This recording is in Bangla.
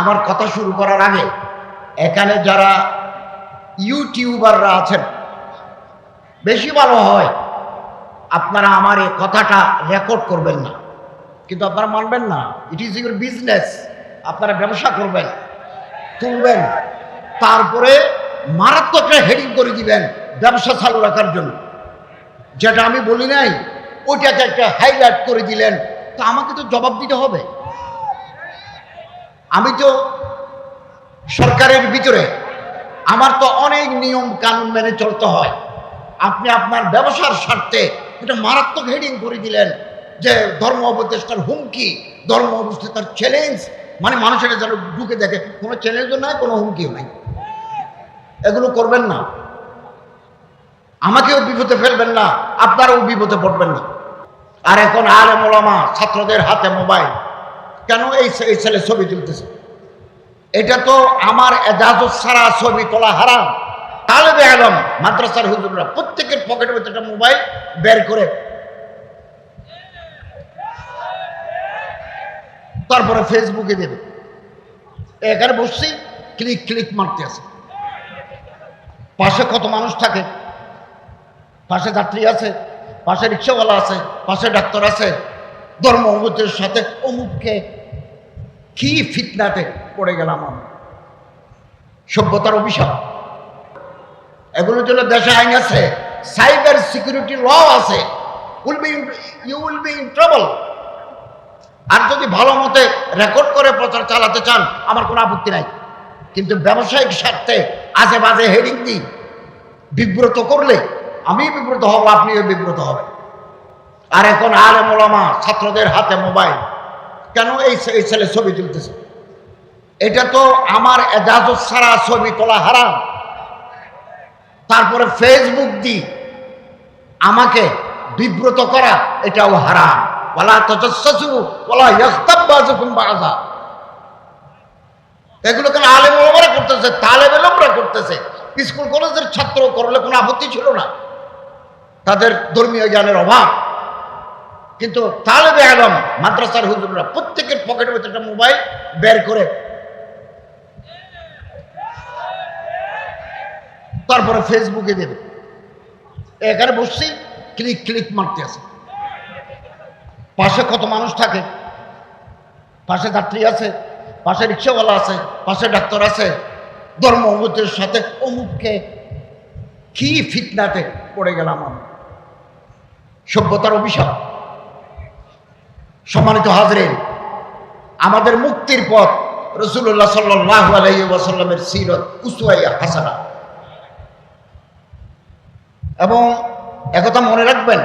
আমার কথা শুরু করার আগে, এখানে যারা ইউটিউবাররা আছেন, বেশি ভালো হয়, আপনারা আমার এই কথাটা রেকর্ড করবেন না। কিন্তু আপনারা মানবেন না ইট ইজ ইউর বিজনেস আপনারা ব্যবসা করবেন, তুলবেন, তারপরে মারাত্মক হেডিং করে দিবেন ব্যবসা চালু রাখার জন্য। যেটা আমি বলি নাই, ওইটাকে একটা হাইলাইট করে দিলেন। তা আমাকে তো জবাব দিতে হবে। আমি তো সরকারের ভিতরে, আমার তো অনেক নিয়ম কানুন মেনে চলতে হয়। আপনি আপনার ব্যবসার স্বার্থে এটা মারাত্মক হেডিং করে দিলেন যে ধর্ম উপদেষ্টার হুমকি, ধর্ম উপদেষ্টার চ্যালেঞ্জ মানে মানুষের যেন ঢুকে দেখে, কোনো চ্যালেঞ্জও নাই, কোনো হুমকিও নাই। এগুলো করবেন না। আমাকেও বিপদে ফেলবেন না, আপনারাও বিপদে পড়বেন না। আর এখন আলে মোলামা ছাত্রদের হাতে মোবাইল কেন এই ছেলে ছবি তুলতেছে? এটা তো আমার এজাজত ছাড়া ছবি তোলা হারাম। তালেবে আলম, মাদ্রাসার হুজুররা প্রত্যেকের পকেটের মধ্যে একটা মোবাইল বের করে। তারপরে ফেসবুকে দেবে। এখানে বসছি ক্লিক ক্লিক মারতে আছে। পাশে কত মানুষ থাকে? পাশে যাত্রী আছে, পাশে রিক্সাওয়ালা আছে, পাশে ডাক্তার আছে। ধর্ম সাথে অমুককে কি ফিতনাতে পড়ে গেলাম আমি? সভ্যতার অভিশাপ। এগুলোর জন্য দেশে আইন আছে, সাইবার সিকিউরিটি ল আছে, will be you will be in trouble. আর যদি ভালো মতে রেকর্ড করে প্রচার চালাতে চান, আমার কোনো আপত্তি নাই। কিন্তু ব্যবসায়িক স্বার্থে আজে বাজে হেডিং দিই বিব্রত করলে আমি বিব্রত হব, আপনিও বিব্রত হবেন। আর এখন আলে মোলামা ছাত্রদের হাতে মোবাইল কেন এই ছেলে ছবি তুলতেছে? এটা তো আমার এজাজত ছাড়া ছবি তোলা হারাম। তারপরে ফেসবুক দি আমাকে বিব্রত করা, এটাও হারাম। ওলা ইয়াখতাব বাযুকুম এগুলো কেন আলেম ওলামারা করতেছে? তালেব এলমরা করতেছে। স্কুল কলেজের ছাত্র করলে কোনো আপত্তি ছিল না। তাদের ধর্মীয় জ্ঞানের অভাব। কিন্তু তালেবে আলম, মাদ্রাসার হুজুররা প্রত্যেকের পকেটের মধ্যে একটা মোবাইল বের করে। তারপরে ফেসবুকে দেবে। এখানে বসছি, ক্লিক ক্লিক মারতে আছে। পাশে কত মানুষ থাকে? পাশে যাত্রী আছে, পাশে রিক্সাওয়ালা আছে, পাশে ডাক্তার আছে। ধর্ম অমুকের সাথে অমুককে কি ফিতনাতে পড়ে গেলাম আমি? সভ্যতার অভিশাপ। সম্মানিত হাজরেন আমাদের মুক্তির পথ রসুল্লাহ সাল্লাহ সিরত উসুয়াইয়া হাসানা। এবং একথা মনে রাখবেন